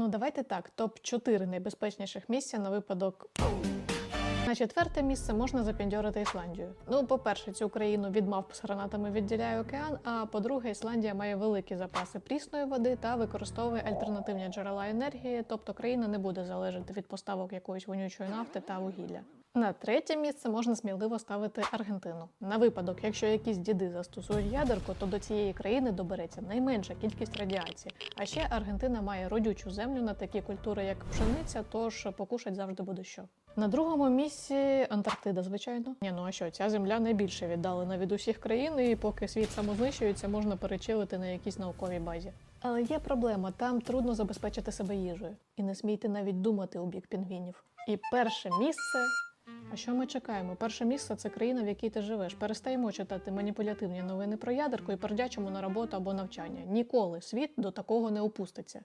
Ну, давайте так, топ-4 найбезпечніших місця на випадок. На четверте місце можна запіндьорити Ісландію. Ну, по-перше, цю країну від мавп з гранатами відділяє океан. А по-друге, Ісландія має великі запаси прісної води та використовує альтернативні джерела енергії, тобто країна не буде залежати від поставок якоїсь вонючої нафти та вугілля. На третє місце можна сміливо ставити Аргентину. На випадок, якщо якісь діди застосують ядерку, то до цієї країни добереться найменша кількість радіації. А ще Аргентина має родючу землю на такі культури, як пшениця, тож покушать завжди буде що. На другому місці Антарктида, звичайно. Ні, ну а що, ця земля найбільше віддалена від усіх країн, і поки світ самознищується, можна перечилити на якійсь науковій базі. Але є проблема, там трудно забезпечити себе їжею. І не смійте навіть думати у бік пінгвінів. І перше місце. А що ми чекаємо? Перше місце це країна, в якій ти живеш. Перестаємо читати маніпулятивні новини про ядерку і пердячимо на роботу або навчання. Ніколи світ до такого не опуститься.